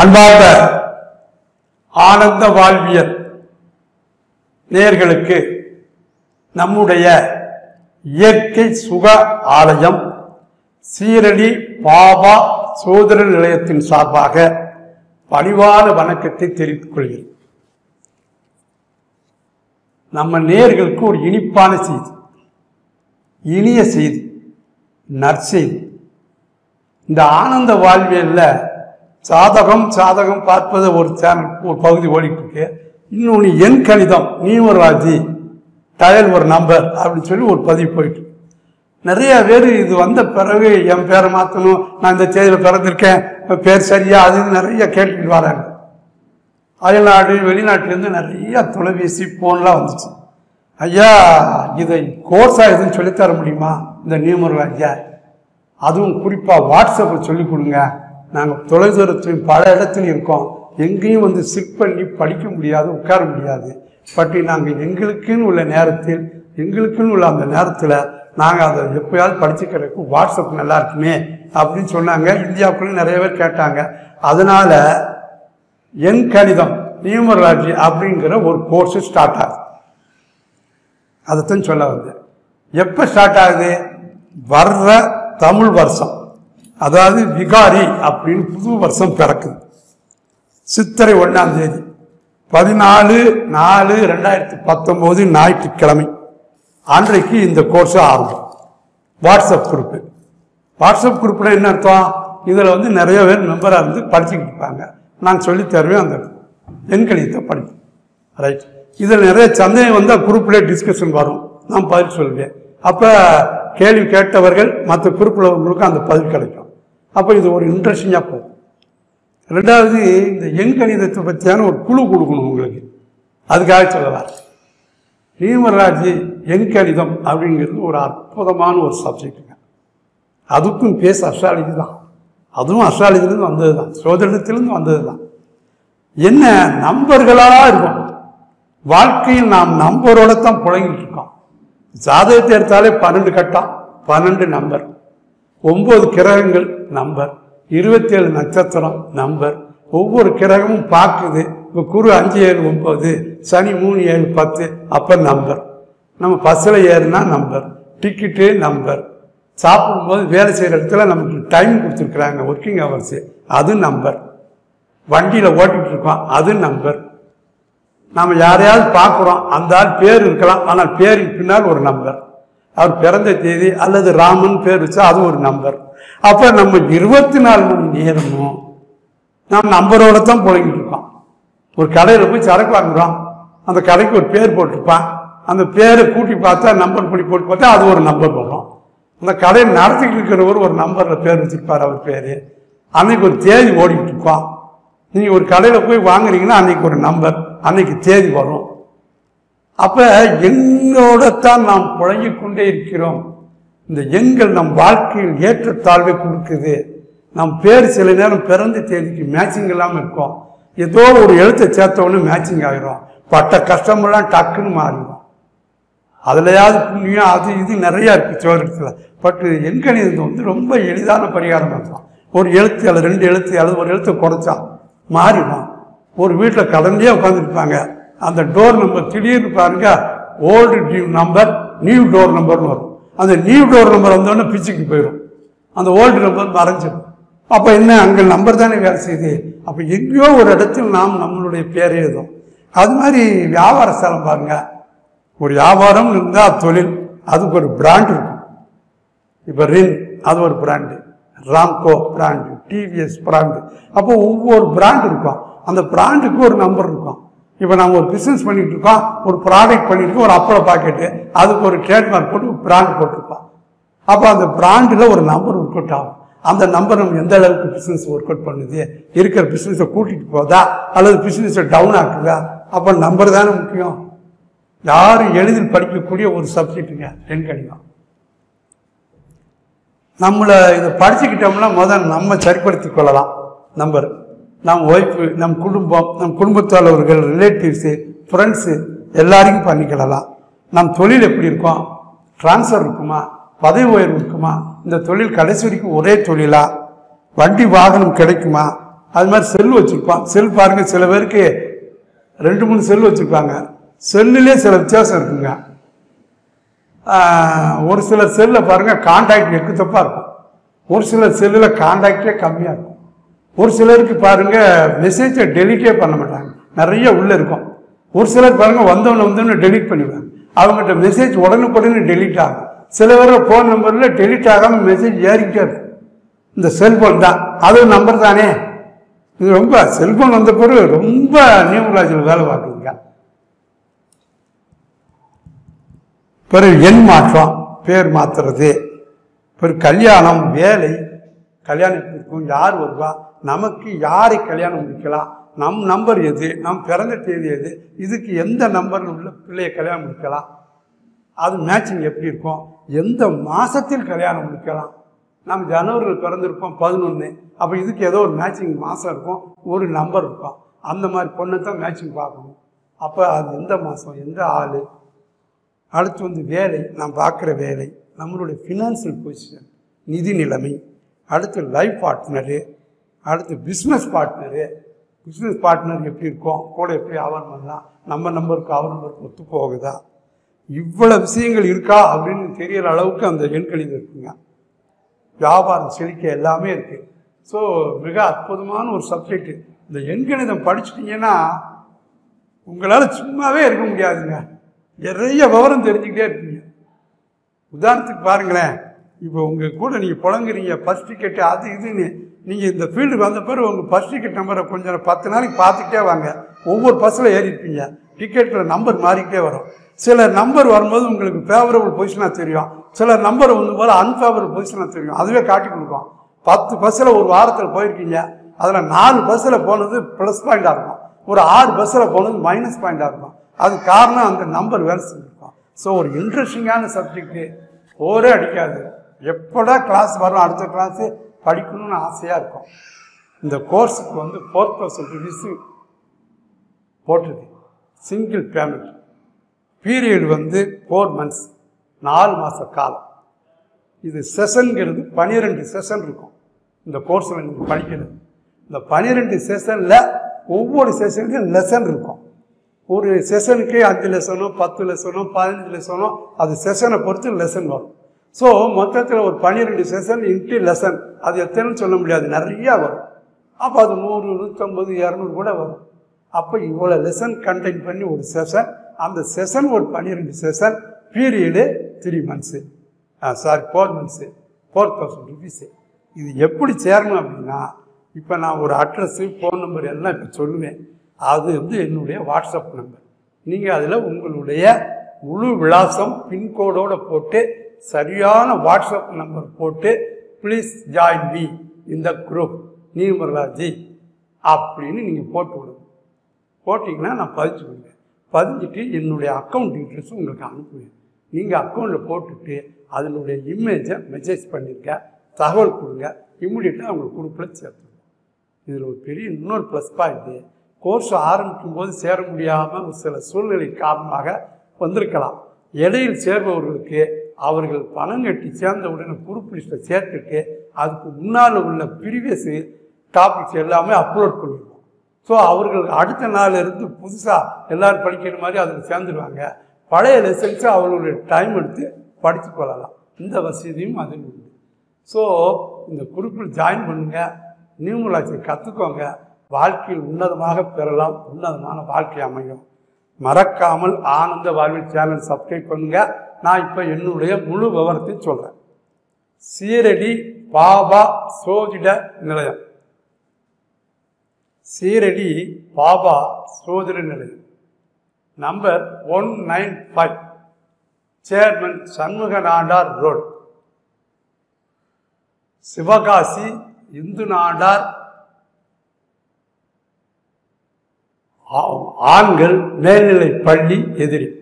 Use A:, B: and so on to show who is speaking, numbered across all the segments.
A: அன்பார்ந்த ஆனந்த வாழ்வியல் நேர்களுக்கு நம்முடைய இயற்கை சுக ஆலயம் சீரடி பாபா சோதர நிலையத்தின் சார்பாக பணிவான வணக்கத்தை தெரிவித்துக் கொள்கிறேன். நம்ம நேர்களுக்கு ஒரு இனிப்பான செய்தி இனிய செய்தி நற்செய்தி. இந்த ஆனந்த வாழ்வியலில் சாதகம் சாதகம் பார்ப்பது ஒரு சேனல் ஒரு பகுதி ஓடிட்டு இருக்கு இன்னொன்று என் கணிதம் நியூமராஜி டயல் ஒரு நம்பர் அப்படின்னு சொல்லி ஒரு பதிவு போயிட்டு. நிறைய பேர் இது வந்த பிறகு என் பேரை மாற்றணும் நான் இந்த தேதியில் பிறந்திருக்கேன் பேர் சரியா அது இது நிறைய கேட்டுக்கிட்டு வராங்க. அயல்நாடு வெளிநாட்டிலேருந்து நிறைய தொலைபேசி ஃபோன்லாம் வந்துச்சு. ஐயா இதை கோர்ஸாக எதுவும் சொல்லித்தர முடியுமா? இந்த நியூமரல் ஐயா. அதுவும் குறிப்பாக வாட்ஸ்அப்பில் சொல்லிக் கொடுங்க. நாங்கள் தொலைதூரத்துலையும் பல இடத்துலையும் இருக்கோம். எங்கேயும் வந்து சிக் பண்ணி படிக்க முடியாது உட்கார முடியாது. பட் நாங்கள் எங்களுக்குன்னு உள்ள நேரத்தில் எங்களுக்குன்னு உள்ள அந்த நேரத்தில் நாங்கள் அதை எப்பயாவது படிச்சுக்கிறதுக்கு வாட்ஸ்அப் நல்லா இருக்குமே அப்படின்னு சொன்னாங்க. இந்தியாவுக்குள்ள நிறைய பேர் கேட்டாங்க. அதனால் என் கணிதம் நியூமராலஜி அப்படிங்கிற ஒரு கோர்ஸு ஸ்டார்ட் ஆகுது. அதைத்தான் சொல்ல வந்தேன். எப்போ ஸ்டார்ட் ஆகுது? வர்ற தமிழ் வருஷம். அதாவது விகாரி அப்படின்னு புது வருஷம் பிறக்குது. சித்திரை ஒன்றாம் தேதி. பதினாலு நாலு ரெண்டாயிரத்தி பத்தொம்போது ஞாயிற்றுக்கிழமை. அன்றைக்கு இந்த கோர்ஸ் ஆரம்பம் வாட்ஸ்அப் குரூப்பு வாட்ஸ்அப் குரூப்பில் என்ன அர்த்தம்? இதில் வந்து நிறைய பேர் மெம்பராக இருந்து படிச்சுக்கிட்டு இருப்பாங்க. நான் சொல்லித் தருவேன் அந்த எண்கணியத்தை படிப்பேன் ரைட் இதில் நிறைய சந்தேகம் வந்தால் குரூப்பில் டிஸ்கஷன் வரும். நான் பதில் சொல்லுவேன் அப்போ கேள்வி கேட்டவர்கள் மற்ற குரூப்பில் உள்ளவங்களுக்கும் அந்த பதில் கிடைக்கும். அப்போ இது ஒரு இன்ட்ரெஸ்டிங்காக போகும். ரெண்டாவது இந்த எண்கணிதத்தை பற்றியான ஒரு குழு கொடுக்கணும் உங்களுக்கு. அதுக்காக சொல்லலாம். நியூமராஜி எண்கணிதம் அப்படிங்கிறது ஒரு அற்புதமான ஒரு சப்ஜெக்ட்டுங்க அதுக்கும் பேச அஸ்ட்ராலஜி தான். அதுவும் அஸ்ட்ராலஜிலேருந்து வந்தது தான். சோதனத்திலேருந்து வந்தது தான். என்ன நம்பர்களாக இருக்கும் வாழ்க்கையில் நாம் நம்பரோட தான் புழங்கிட்டு இருக்கோம். ஜாதகத்தை எடுத்தாலே பன்னெண்டு கட்டம் பன்னெண்டு நம்பர் ஒன்பது கிரகங்கள் நம்பர் இருபத்தி ஏழு நட்சத்திரம் நம்பர் ஒவ்வொரு கிரகமும் பார்க்குது. இப்போ குரு அஞ்சு ஏழு ஒம்பது சனி மூணு ஏழு பத்து அப்போ நம்பர் நம்ம பஸ்ஸில் ஏறுனா நம்பர் டிக்கெட்டு நம்பர் சாப்பிடும்போது வேலை செய்கிற இடத்துல நமக்கு டைம் கொடுத்துருக்குறாங்க ஒர்க்கிங் ஹவர்ஸு அது நம்பர் வண்டியில் ஓட்டிகிட்டு இருக்கோம் அது நம்பர் நாம் யாரையாவது பார்க்குறோம் அந்த ஆள் பேர் இருக்கலாம் ஆனால் பேருக்கு பின்னால் ஒரு நம்பர் அவர் பிறந்த தேதி அல்லது ராமன் பேர் வச்சா அது ஒரு நம்பர். அப்போ நம்ம இருபத்தி நாலு மணி நேரமும் நாம் நம்பரோட தான் புழங்கிட்டு இருக்கோம். ஒரு கடையில் போய் சரக்கு வாங்குறோம். அந்த கடைக்கு ஒரு பேர் போட்டிருப்பான். அந்த பேரை கூட்டி பார்த்தா நம்பர் படி போட்டு பார்த்தா அது ஒரு நம்பர் வரும் அந்த கடையை நடத்திக்கிட்டு இருக்கிறவர் ஒரு நம்பரில் பேர் வச்சுருப்பார் அவர் பேர். அன்னைக்கு ஒரு தேதி ஓடிக்கிட்டு இருக்கோம். நீங்கள் ஒரு கடையில் போய் வாங்குறீங்கன்னா அன்னைக்கு ஒரு நம்பர் அன்னைக்கு தேதி வரும். அப்போ எண்ணோட தான் நாம் புழங்கி கொண்டே இருக்கிறோம். இந்த எங்கள் நம் வாழ்க்கையில் ஏற்றத்தாழ்வை கொடுக்குது. நம் பேர் சில நேரம் பிறந்த தேதிக்கு மேட்சிங் இல்லாமல் இருக்கும். ஏதோ ஒரு எழுத்தை சேர்த்த மேட்சிங் ஆகிரும் பட்ட கஷ்டமெல்லாம் டக்குன்னு மாறிடும் அதுலையாவது புண்ணியம் அது இது நிறையா இருக்குது சோதரத்தில் பட் எண்கணிதம் வந்து ரொம்ப எளிதான பரிகாரம் இருக்கும் ஒரு எழுத்து அல்லது ரெண்டு எழுத்து அல்லது ஒரு எழுத்து குறைச்சா மாறிடும். ஒரு வீட்டில் கடந்தே உட்காந்துருப்பாங்க அந்த டோர் நம்பர் திடீர்னு பாருங்க ஓல்டு ட்யூ நம்பர் நியூ டோர் நம்பர்னு வரும். அந்த நியூ டோர் நம்பர் வந்தோடனே பிச்சுக்கு போயிடும் அந்த ஓல்டு நம்பர் மறைஞ்சிடும் அப்போ என்ன அங்கே நம்பர் தானே வேலை செய்யுது? அப்போ எங்கேயோ ஒரு இடத்தில் நாம் நம்மளுடைய பேர் எழுதும் அது மாதிரி வியாபார ஸ்தலம் பாருங்க. ஒரு வியாபாரம் இருந்தால் தொழில் அதுக்கு ஒரு பிராண்ட் இருக்கும். இப்போ ரின் அது ஒரு brand Ramco brand TVS brand அப்போ ஒவ்வொரு பிராண்ட் இருக்கும். அந்த பிராண்டுக்கு ஒரு நம்பர் இருக்கும். இப்போ நம்ம ஒரு பிஸ்னஸ் பண்ணிகிட்டு இருக்கோம் ஒரு ப்ராடக்ட் பண்ணிட்டுருக்கோம் ஒரு அப்பள பாக்கெட்டு அதுக்கு ஒரு ட்ரேட்மார்க் போட்டு பிராண்ட் போட்டிருப்போம் அப்போ அந்த பிராண்டில் ஒரு நம்பர் ஒர்க் அவுட் ஆகும். அந்த நம்பர் நம்ம எந்த அளவுக்கு பிஸ்னஸ் ஒர்க் அவுட் பண்ணுது இருக்கிற பிஸ்னஸை கூட்டிகிட்டு போதா அல்லது பிஸ்னஸை டவுன் ஆக்குதா அப்போ நம்பர் தானே முக்கியம். யாரும் எளிதில் படிக்கக்கூடிய ஒரு சப்ஜெக்ட்டுங்க என் கணிதம் நம்மளை இதை படிச்சுக்கிட்டோம்னா முதல் நம்ம சரிப்படுத்திக் கொள்ளலாம் நம்பர் நம் ஒய்ஃபு நம் குடும்பம் நம் குடும்பத்தலைவர்கள் ரிலேட்டிவ்ஸு ஃப்ரெண்ட்ஸு எல்லாருக்கும் பண்ணிக்கிடலாம் நம் தொழில் எப்படி இருக்கும்? ட்ரான்ஸ்ஃபர் இருக்குமா? பதவி உயர்வு இருக்குமா? இந்த தொழில் கடைசி வரைக்கும் ஒரே தொழிலா? வண்டி வாகனம் கிடைக்குமா? அது மாதிரி செல் வச்சுருப்பான் செல் பாருங்கள் சில பேருக்கு ரெண்டு மூணு செல் வச்சுருப்பாங்க. செல்லுலேயே சில வித்தியாசம் இருக்குங்க. ஒரு சில செல்லில் பாருங்க கான்டாக்ட் எக்கு தப்பாக இருக்கும். ஒரு சில செல்லில் கான்டாக்டே கம்மியாக இருக்கும். ஒரு சிலருக்கு பாருங்கள் மெசேஜை டெலிட்டே பண்ண மாட்டாங்க. நிறைய உள்ளே இருக்கும். ஒரு சிலர் பாருங்கள் வந்தவன வந்தவன டெலிட் பண்ணிவிடுவாங்க அவங்ககிட்ட மெசேஜ் உடனுக்குடனே டெலிட் ஆகும். சில பேர் ஃபோன் நம்பரில் டெலிட் ஆகாமல் மெசேஜ் ஏறிக்கிட்டே இருக்கும். இந்த செல்ஃபோன் தான். அது நம்பர் தானே. இது ரொம்ப செல்ஃபோன் வந்த பிறகு ரொம்ப நியூமராஜில் வேலை பார்க்குதுங்க. பிறகு எண் மாற்றம் பேர் மாற்றுறது பிறகு கல்யாணம் வேலை. கல்யாணத்துக்கு யார் வருவா? நமக்கு யாரை கல்யாணம் முடிக்கலாம்? நம் நம்பர் எது? நம் பிறந்த தேதி எது? இதுக்கு எந்த நம்பரில் உள்ள பிள்ளையை கல்யாணம் முடிக்கலாம்? அது மேட்சிங் எப்படி இருக்கும்? எந்த மாதத்தில் கல்யாணம் முடிக்கலாம்? நம்ம ஜனவரியில் பிறந்திருப்போம் பதினொன்று அப்போ இதுக்கு ஏதோ ஒரு மேட்சிங் மாதம் இருக்கும். ஒரு நம்பர் இருக்கும். அந்த மாதிரி பொண்ணை தான் மேட்சிங் பார்க்கணும். அப்போ அது எந்த மாதம் எந்த ஆள்? அடுத்து வந்து வேலை. நாம் பார்க்குற வேலை. நம்மளுடைய ஃபினான்சியல் பொசிஷன் நிதி நிலைமை. அடுத்து லைஃப் பார்ட்னரு அடுத்து பிஸ்னஸ் பார்ட்னரு பிஸ்னஸ் பார்ட்னர் எப்படி இருக்கும்? கூட எப்படி ஆவரம் பண்ணலாம் நம்ம நம்பருக்கு அவர் நம்பருக்கு ஒத்து போகுதா? இவ்வளோ விஷயங்கள் இருக்கா அப்படின்னு தெரியற அளவுக்கு அந்த எண்கணிதம் இருக்குங்க. வியாபாரம் செழிக்க எல்லாமே இருக்குது ஸோ மிக அற்புதமான ஒரு சப்ஜெக்ட் இந்த எண்கணிதம் படிச்சிட்டிங்கன்னா உங்களால் சும்மாவே இருக்க முடியாதுங்க. நிறைய விவரம் தெரிஞ்சுக்கிட்டே இருப்பீங்க. உதாரணத்துக்கு பாருங்களேன். இப்போ உங்கள் கூட நீங்கள் புழங்குறீங்க ஃபஸ்ட் டிக்கெட்டு அது இதுன்னு. நீங்கள் இந்த ஃபீல்டுக்கு வந்த பிறகு உங்கள் ஃபஸ்ட் டிக்கெட் நம்பரை கொஞ்சம் பத்து நாளைக்கு பார்த்துக்கிட்டே வாங்க. ஒவ்வொரு பஸ்ஸில் ஏறிருப்பீங்க டிக்கெட்டில் நம்பர் மாறிக்கிட்டே வரும். சில நம்பர் வரும்போது உங்களுக்கு ஃபேவரபுள் பொசிஷனாக தெரியும். சில நம்பர் வந்து போது அன்ஃபேவரபுள் பொசிஷனாக தெரியும். அதுவே காட்டி கொடுக்கும். பத்து பஸ்ஸில் ஒரு வாரத்தில் போயிருக்கீங்க. அதில் நாலு பஸ்ஸில் போனது ப்ளஸ் பாயிண்ட்டாக இருக்கும். ஒரு ஆறு பஸ்ஸில் போனது மைனஸ் பாயிண்ட்டாக இருக்கும். அது காரணம் அந்த நம்பர் வேலை செஞ்சுருக்கும் ஸோ ஒரு இன்ட்ரெஸ்டிங்கான சப்ஜெக்ட்டு ஓரே அடிக்காது. எப்படா கிளாஸ் வரும்? அடுத்த கிளாஸு படிக்கணும்னு ஆசையாக இருக்கும். இந்த கோர்ஸுக்கு வந்து ஃபோர் தௌசண்ட் ருபீஸு போட்டிருக்கு. சிங்கிள் பேமெண்ட் பீரியட் வந்து ஃபோர் மந்த்ஸ் நாலு மாத காலம். இது செஷனுங்கிறது பன்னிரெண்டு செஷன் இருக்கும். இந்த கோர்ஸில் நீங்கள் படிக்கிறது. இந்த பன்னிரெண்டு செஷனில் ஒவ்வொரு செஷன்லையும் லெசன் இருக்கும். ஒரு செஷனுக்கு அஞ்சு லெசனோ பத்து லெசனோ பதினஞ்சு லெசனோ அது செஷனை பொறுத்து லெசன் வரும். ஸோ மொத்தத்தில் ஒரு பன்னிரெண்டு செஷன் இன்ட்டு லெசன் அது எத்தனைன்னு சொல்ல முடியாது. நிறையா வரும். அப்போ அது நூறு நூற்றம்பது இரநூறு கூட வரும். அப்போ இவ்வளோ லெசன் கண்டெயின் பண்ணி ஒரு செஷன் அந்த செஷன் ஒரு பன்னிரெண்டு session period three months sorry four months four thousand rupees இது எப்படி சேரணும் அப்படின்னா இப்போ நான் ஒரு அட்ரஸ்ஸு ஃபோன் நம்பர் எல்லாம் இப்போ சொல்லுவேன். அது வந்து என்னுடைய வாட்ஸ்அப் நம்பர் நீங்கள் அதில் உங்களுடைய முழு விலாசம் பின்கோடோடு போட்டு சரியான வாட்ஸ்அப் நம்பர் போட்டு ப்ளீஸ் ஜாயின் மீ இந்த குரூப் நீர்மலாஜி அப்படின்னு நீங்கள் போட்டு விடுங்க போட்டிங்கன்னா நான் பதிச்சு விடுவேன் பதிஞ்சிட்டு என்னுடைய அக்கௌண்ட் டீட்டெயில்ஸும் உங்களுக்கு அனுப்புவேன். நீங்கள் அக்கௌண்ட்டில் போட்டுட்டு அதனுடைய இமேஜை மெசேஜ் பண்ணியிருக்க தகவல் கொடுங்க. இம்மிடியட்டாக அவங்க குரூப்பில் சேர்த்துருவோம். இதில் ஒரு பெரிய இன்னொரு ப்ளஸ் பாயிண்ட்டு கோர்ஸ் ஆரம்பிக்கும் போது சேர முடியாமல் ஒரு சில சூழ்நிலை காரணமாக வந்திருக்கலாம். இடையில் சேர்பவர்களுக்கு அவர்கள் பணம் கட்டி சேர்ந்த உடனே குரூப் லிஸ்ட்டை சேர்த்துட்டு அதுக்கு முன்னால் உள்ள ப்ரீவியஸ் டாபிக்ஸ் எல்லாமே அப்லோட் பண்ணிடுவோம். ஸோ அவர்கள் அடுத்த நாள் இருந்து புதுசாக எல்லாரும் படிக்கிற மாதிரி அதில் சேர்ந்துருவாங்க. பழைய லெசன்ஸை அவர்களுடைய டைம் எடுத்து படித்து கொள்ளலாம். இந்த வசதியும் அதில் உண்டு. ஸோ இந்த குரூப்பில் ஜாயின் பண்ணுங்கள் நியூமலாஜி கற்றுக்கோங்க வாழ்க்கையில் உன்னதமாக பெறலாம். உன்னதமான வாழ்க்கை அமையும். மறக்காமல் ஆனந்த வாழ்வில் சேனல் சப்ஸ்கிரைப் பண்ணுங்கள் நான் இப்போ என்னுடைய முழு விவரத்தை சொல்கிறேன் சீரடி பாபா சோதிட நிலையம். சீரடி பாபா சோதிட நிலையம். Number one nine five chairman Shanmuga Nadar road. Sivakasi Hindu Nadar ஆ- ஆண்கள் மேல்நிலை பள்ளி எதிரி.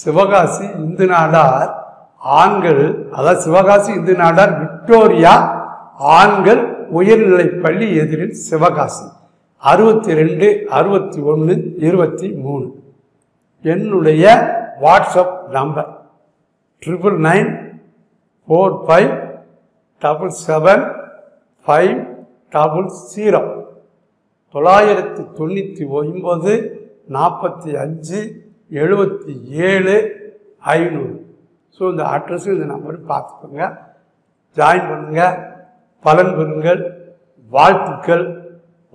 A: சிவகாசி இந்து நாடார் ஆண்கள் அதாவது சிவகாசி இந்து நாடார் விக்டோரியா ஆண்கள் உயர்நிலை பள்ளி எதிரில் சிவகாசி. அறுபத்தி ரெண்டு அறுபத்தி ஒன்று இருபத்தி மூணு என்னுடைய WhatsApp number. Triple nine four five double seven five double zero. தொள்ளாயிரத்தி தொண்ணூற்றி ஒன்பது நாற்பத்தி அஞ்சு எழுபத்தி ஏழு ஐநூறு. ஸோ இந்த அட்ரஸும் இந்த நம்பரும் பார்த்துக்கோங்க. ஜாயின் பண்ணுங்கள் பலன் பெறுங்கள். வாழ்த்துக்கள்.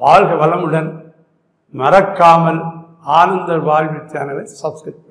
A: வாழ்க வளமுடன். மறக்காமல் ஆனந்த வாழ்வு சேனலை சப்ஸ்கிரைப்